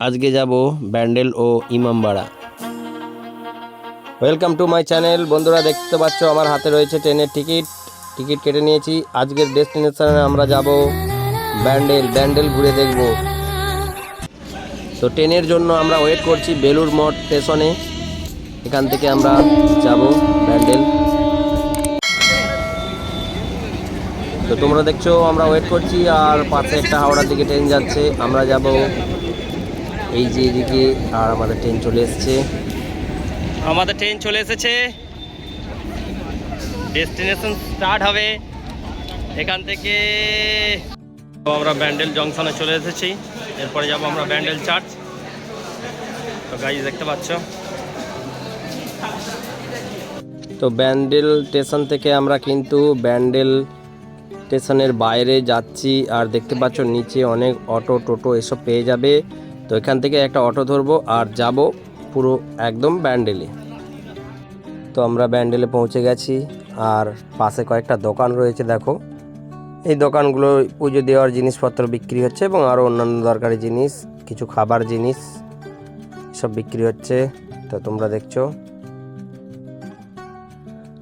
আজকে যাব ব্যান্ডেল ও Imambara. Welcome to my channel বন্ধুরা, দেখতে পাচ্ছ, আমার হাতে রয়েছে ট্রেনের টিকিট। টিকিট কেটে নিয়েছি। আজকের ডেস্টিনেশনে আমরা যাব ব্যান্ডেল। ব্যান্ডেল ঘুরে দেখব। তো ট্রেনের জন্য আমরা ওয়েট করছি বেলুর মঠ স্টেশনে। এখান থেকে আমরা যাব ব্যান্ডেল। তো তোমরা দেখছ, আমরা ওয়েট করছি, আর পাশে একটা হাওড়ার দিকে ট্রেন যাচ্ছে। আমরা যাব এই যে এদিকে আর আমাদের ট্রেন চলে এসেছে। আমাদের ট্রেন চলে এসেছে। ডেস্টিনেশন স্টার্ট হবে। এখান থেকে তো আমরা ব্যান্ডেল জংশনে চলে এসেছি। এরপরে যাব আমরা ব্যান্ডেল চার্চ। তো গাড়ি দেখতে পাচ্ছ? তো ব্যান্ডেল স্টেশন থেকে আমরা কিন্তু ব্যান্ডেল স্টেশনের বাইরে যাচ্ছি। আর দেখতে পাচ্ছ নিচে অনেক অটো টোটো এসব পেয়ে যাবে। তো এখান থেকে একটা অটো ধরবো আর যাব পুরো একদম ব্যান্ডেলে। তো আমরা ব্যান্ডেলে পৌঁছে গেছি আর পাশে কয়েকটা দোকান রয়েছে, দেখো। এই দোকানগুলো পুজো দেওয়ার জিনিসপত্র বিক্রি হচ্ছে এবং আরও অন্যান্য দরকারি জিনিস, কিছু খাবার জিনিস সব বিক্রি হচ্ছে। তো তোমরা দেখছ।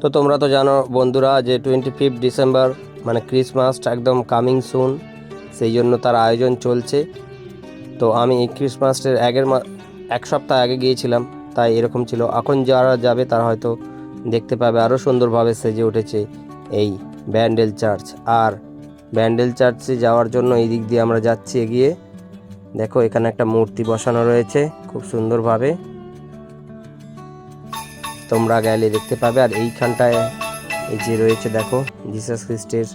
তো তোমরা তো জানো বন্ধুরা যে টোয়েন্টি ফিফথ ডিসেম্বর মানে ক্রিসমাস একদম কামিং সুন সেই জন্য তার আয়োজন চলছে। তো আমি ক্রিসমাসের আগের এক সপ্তাহ আগে গিয়েছিলাম, তাই এরকম ছিল। এখন যারা যাবে তারা হয়তো দেখতে পাবে আরও সুন্দরভাবে সেজে উঠেছে এই ব্যান্ডেল চার্চ। আর ব্যান্ডেল চার্চে যাওয়ার জন্য এই দিক দিয়ে আমরা যাচ্ছি এগিয়ে। দেখো, এখানে একটা মূর্তি বসানো রয়েছে খুব সুন্দরভাবে। তোমরা গেলে দেখতে পাবে। আর এইখানটায় এই যে রয়েছে, দেখো জিসাস খ্রিস্টের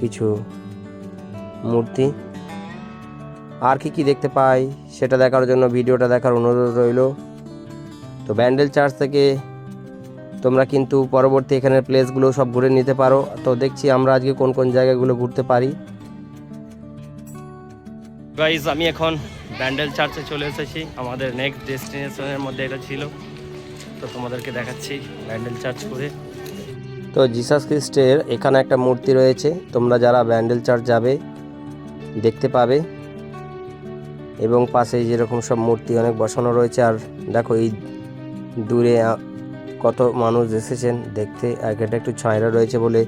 কিছু মূর্তি। আর কি কি দেখতে পাই সেটা দেখার জন্য ভিডিওটা দেখার অনুরোধ রইল। তো ব্যান্ডেল চার্চ থেকে তোমরা কিন্তু পরবর্তী এখানের প্লেসগুলো সব ঘুরে নিতে পারো। তো দেখছি আমরা আজকে কোন কোন জায়গাগুলো ঘুরতে পারি। গাইজ আমি এখন ব্যান্ডেল চার্চে চলে এসেছি। আমাদের নেক্সট ডেস্টিনেশনের মধ্যে এটা ছিল। তো তোমাদেরকে দেখাচ্ছি ব্যান্ডেল চার্চ করে তো জিসাস খ্রিস্টের এখানে একটা মূর্তি রয়েছে। তোমরা যারা ব্যান্ডেল চার্চ যাবে দেখতে পাবে। এবং পাশে যেরকম সব মূর্তি অনেক বসানো রয়েছে, আর দেখো এই দূরে কত মানুষ এসেছেন দেখতে। আর এটা একটু ছায়রা রয়েছে বলে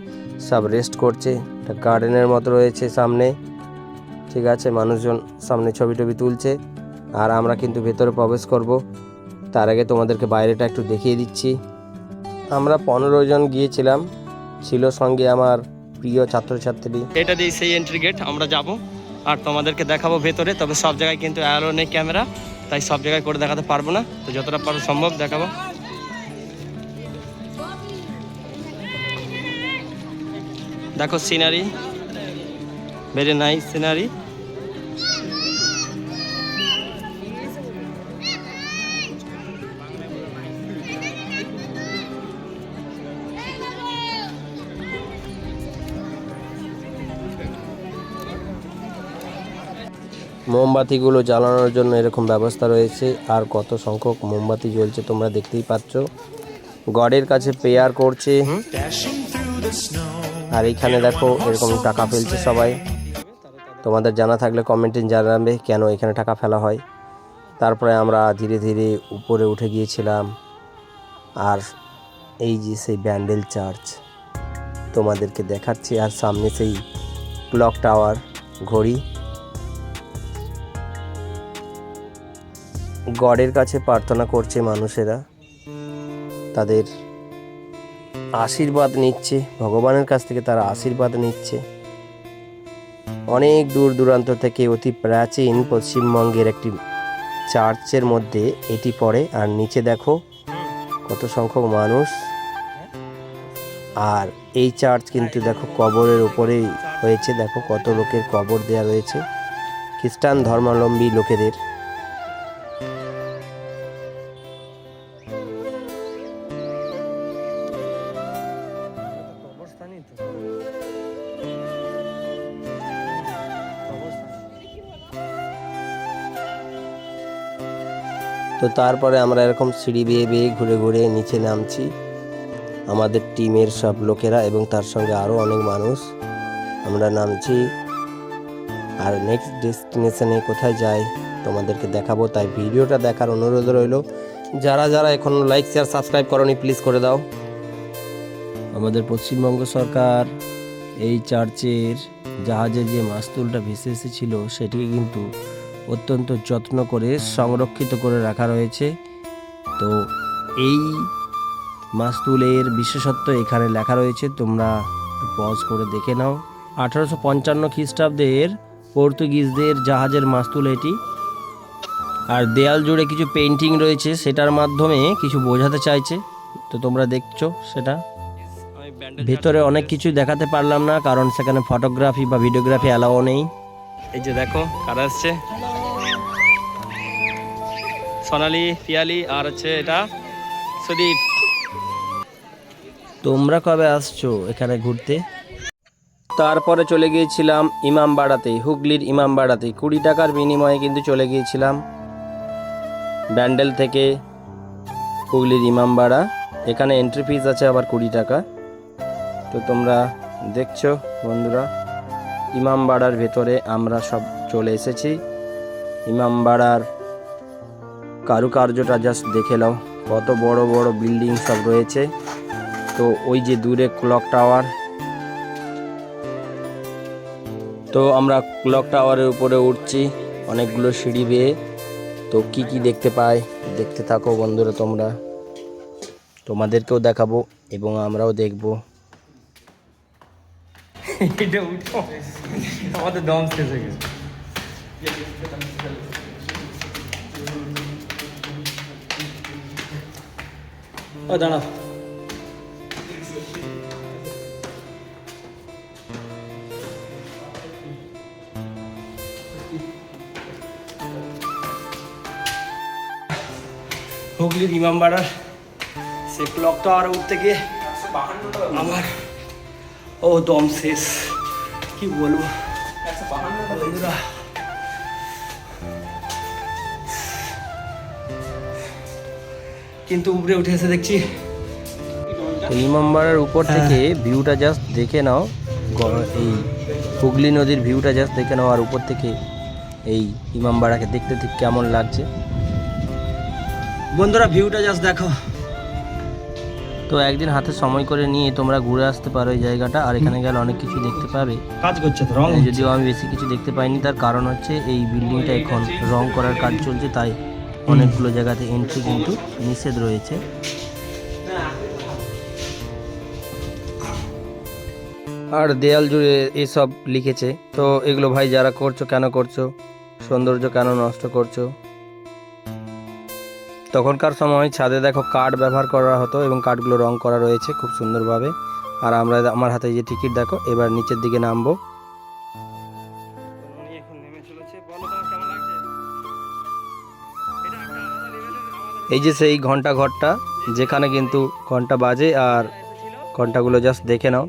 সব রেস্ট করছে। একটা গার্ডেনের মতো রয়েছে সামনে। ঠিক আছে, মানুষজন সামনে ছবি টবি তুলছে। আর আমরা কিন্তু ভেতরে প্রবেশ করব। তার আগে তোমাদেরকে বাইরেটা একটু দেখিয়ে দিচ্ছি। আমরা পনেরো জন গিয়েছিলাম। ছিল সঙ্গে আমার প্রিয় ছাত্রছাত্রী। এটা দিয়ে সেই এন্ট্রি গেট আমরা যাব। আর তোমাদেরকে দেখাবো ভেতরে, তবে সব জায়গায় কিন্তু অ্যালো নেই ক্যামেরা তাই সব জায়গায় করে দেখাতে পারব না। তো যতটা পারো সম্ভব দেখাবো। দেখো সিনারি ভেরি নাইস সিনারি মোমবাতিগুলো জ্বালানোর জন্য এরকম ব্যবস্থা রয়েছে। আর কত সংখ্যক মোমবাতি জ্বলছে তোমরা দেখতেই পাচ্ছ। গডের কাছে প্রেয়ার করছে। আর এইখানে দেখো এরকম টাকা ফেলছে সবাই। তোমাদের জানা থাকলে কমেন্টে জানাবে কেন এখানে টাকা ফেলা হয়। তারপরে আমরা ধীরে ধীরে উপরে উঠে গিয়েছিলাম। আর এই যে সেই ব্যান্ডেল চার্চ, তোমাদেরকে দেখাচ্ছি। আর সামনে সেই ক্লক টাওয়ার ঘড়ি। গডের কাছে প্রার্থনা করছে মানুষেরা। তাদের আশীর্বাদ নিচ্ছে, ভগবানের কাছ থেকে তারা আশীর্বাদ নিচ্ছে। অনেক দূর দূরান্ত থেকে অতি প্রাচীন পশ্চিমবঙ্গের একটি চার্চের মধ্যে এটি পড়ে। আর নিচে দেখো কত সংখ্যক মানুষ। আর এই চার্চ কিন্তু দেখো কবরের উপরেই হয়েছে। দেখো কত লোকের কবর দেওয়া রয়েছে। খ্রিস্টান ধর্মাবলম্বী লোকেদের। তো তারপরে আমরা এরকম সিঁড়ি বেয়ে বেয়ে ঘুরে ঘুরে নিচে নামছি। আমাদের টিমের সব লোকেরা এবং তার সঙ্গে আরও অনেক মানুষ। আমরা নামছি আর নেক্সট ডেস্টিনেশনে কোথায় যাই তোমাদেরকে দেখাবো। তাই ভিডিওটা দেখার অনুরোধ রইল। যারা যারা এখনও লাইক শেয়ার সাবস্ক্রাইব করনি প্লিজ করে দাও। আমাদের পশ্চিমবঙ্গ সরকার এই চার্চের জাহাজে যে মাস্তুলটা ভেসে এসেছিল, সেটিকে কিন্তু অত্যন্ত যত্ন করে, সংরক্ষিত করে রাখা রয়েছে। তো এই মাস্তুলের বিশেষত্ব এখানে লেখা রয়েছে। তোমরা পজ করে দেখে নাও। আঠারোশো পঞ্চান্ন খ্রিস্টাব্দের পর্তুগিজদের জাহাজের মাস্তুল এটি। আর দেয়াল জুড়ে কিছু পেন্টিং রয়েছে, সেটার মাধ্যমে কিছু বোঝাতে চাইছে। তো তোমরা দেখছ সেটা। ভেতরে অনেক কিছু দেখাতে পারলাম না, কারণ সেখানে ফটোগ্রাফি বা ভিডিওগ্রাফি অ্যালাও নেই। এই যে দেখো কারা আসছে। সোনালি, পিয়ালি আর হচ্ছে এটা সুদীপ। তোমরা কবে আসছো এখানে ঘুরতে? তারপরে চলে গিয়েছিলাম ইমামবাড়াতে, হুগলির ইমামবাড়াতে। কুড়ি টাকার বিনিময়ে কিন্তু চলে গিয়েছিলাম ব্যান্ডেল থেকে হুগলির ইমামবাড়া। এখানে এন্ট্রি ফিজ আছে আবার কুড়ি টাকা। তো তোমরা দেখছ বন্ধুরা, ইমামবাড়ার ভেতরে আমরা সব চলে এসেছি। ইমামবাড়ার কারুকার্যটা জাস্ট দেখে নাও। কত বড় বড় বিল্ডিং সব রয়েছে। তো ওই যে দূরে ক্লক টাওয়ার তো আমরা ক্লক টাওয়ারের উপরে উঠছি। অনেকগুলো সিঁড়ি বেয়ে। তো কি কি দেখতে পাই? দেখতে থাকো বন্ধুরা তোমরা। তোমাদেরকেও দেখাবো এবং আমরাও দেখব। আমাদের দম শেষ হয়ে গেছে। ও দাঁড়াও। হুগলির ইমামবাড়ার সে ক্লক টাওয়ারে উঠতে গিয়ে আমার ও দম শেষ। কি বলব? বন্ধুরা কিন্তু উপরে উঠে এসে দেখছি। ইমামবাড়ার উপর থেকে ভিউটা জাস্ট দেখে নাও। এই হুগলি নদীর ভিউটা জাস্ট দেখে নাও আর উপর থেকে এই ইমামবাড়াকে দেখতে ঠিক কেমন লাগছে। বন্ধুরা ভিউটা জাস্ট দেখো। তো একদিন হাতে সময় করে নিয়ে তোমরা ঘুরে আসতে পারো এই জায়গাটা আর এখানে গেলে অনেক কিছু দেখতে পাবে। কাজ করছে তো রং যদিও আমি বেশি কিছু দেখতে পাইনি তার কারণ হচ্ছে এই বিল্ডিংটা এখন রং করার কাজ চলছে তাই অনেকগুলো জায়গাতে এন্ট্রি কিন্তু নিষেধ রয়েছে। আর দেয়াল জুড়ে এসব লিখেছে। তো এগুলো ভাই যারা করছ কেন করছ? সৌন্দর্য কেন নষ্ট করছ? তখনকার সময় ছাদে দেখো কাঠ ব্যবহার করা হতো এবং কাঠগুলো রং করা রয়েছে খুব সুন্দরভাবে। আর আমরা আমার হাতে যে টিকিট দেখো এবার নিচের দিকে নামবো। এই যে সেই ঘণ্টা ঘরটা, যেখানে কিন্তু ঘণ্টা বাজে আর ঘন্টাগুলো জাস্ট দেখে নাও।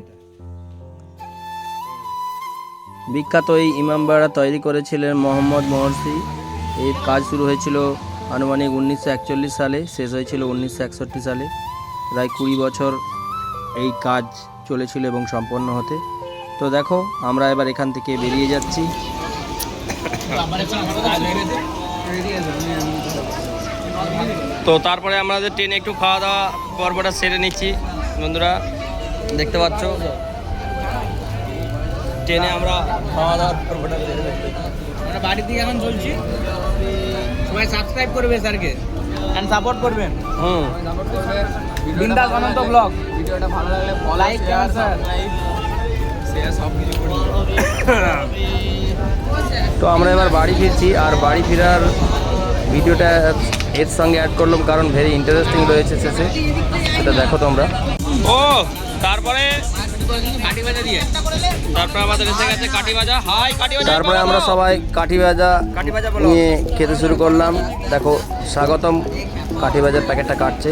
বিখ্যাত এই ইমামবাড়া তৈরি করেছিলেন মোহাম্মদ মহর্ষি। এর কাজ শুরু হয়েছিল আনুমানিক উনিশশো একচল্লিশ সালে, শেষ হয়েছিল উনিশশো একষট্টি সালে। প্রায় কুড়ি বছর এই কাজ চলেছিল এবং সম্পন্ন হতে। তো দেখো, আমরা এবার এখান থেকে বেরিয়ে যাচ্ছি। তো তারপরে আমাদের ট্রেনে একটু খাওয়া দাওয়া পর্বটা সেরে নিচ্ছি বন্ধুরা দেখতে পাচ্ছ? ট্রেনে আমরা খাওয়া দাওয়ার পর্বটা সেরে নিচ্ছি। আমরা বাড়ি থেকে এখন চলছি। সবাই সাবস্ক্রাইব করবে স্যারকে অ্যান্ড সাপোর্ট করবেন। হুম। বিন্দাস অনন্ত ব্লগ ভিডিওটা ভালো লাগলে লাইক শেয়ার স্যার শেয়ার সব কিছু তো আমরা এবার বাড়ি ফিরছি আর বাড়ি ফেরার ভিডিওটা এর সঙ্গে অ্যাড করলাম কারণ ভেরি ইন্টারেস্টিং রয়েছে শেষে। সেটা দেখো তোমরা। ও তারপরে তারপরে আমরা সবাই কাঠি ভাজা নিয়ে খেতে শুরু করলাম। দেখো স্বাগতম। কাঠি ভাজার প্যাকেটটা কাটছে।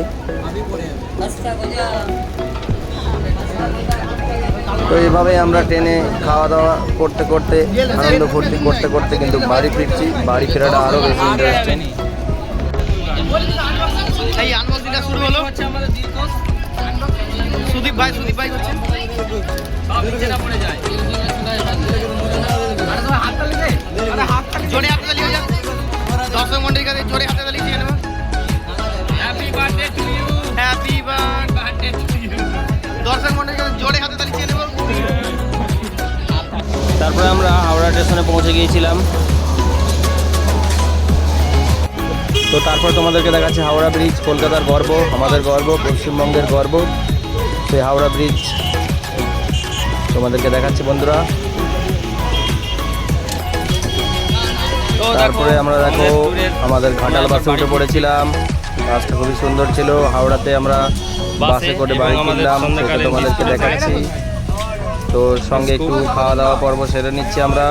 তো এইভাবে আমরা ট্রেনে খাওয়া দাওয়া করতে করতে আনন্দ ফুর্তি করতে করতে কিন্তু বাড়ি ফিরছি। বাড়ি ফেরাটা আরও বেশি ইন্টারেস্টিং এই আনবক্সিংটা শুরু হলো। সুদীপ ভাই সুদীপ ভাই হচ্ছে জোরে লিখে যাও দর্শক মন্ডলীর কাছে জোরে হাতে তালি মন্ডলীর কাছে জোরে হাতে তালি তারপরে আমরা হাওড়া স্টেশনে পৌঁছে গিয়েছিলাম। তো তারপর তোমাদেরকে দেখাচ্ছি হাওড়া ব্রিজ কলকাতার গর্ব আমাদের গর্ব পশ্চিমবঙ্গের গর্ব। সেই হাওড়া ব্রিজ তোমাদেরকে দেখাচ্ছি বন্ধুরা। তারপরে আমরা দেখো আমাদের ঘাটাল বাসে উঠে পড়েছিলাম। বাসটা খুবই সুন্দর ছিল। হাওড়াতে আমরা বাসে করে বাড়ি ফিরলাম। সেটা তোমাদেরকে দেখাচ্ছি। তো সঙ্গে একটু খাওয়া দাওয়া পর্ব সেরে নিচ্ছি আমরা।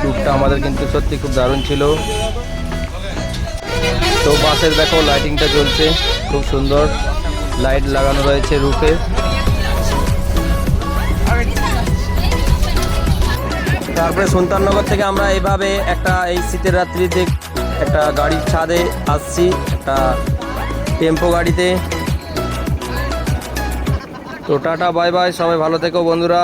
ট্যুরটা আমাদের কিন্তু সত্যি খুব দারুণ ছিল। তো বাসের দেখো লাইটিংটা জ্বলছে, খুব সুন্দর। লাইট লাগানো রয়েছে রুফে। তারপরে সুলতাননগর থেকে আমরা এইভাবে একটা এই শীতের রাত্রিতে একটা গাড়ির ছাদে আসছি, একটা টেম্পো গাড়িতে। তো টাটা বাই বাই সবাই ভালো থেকো বন্ধুরা।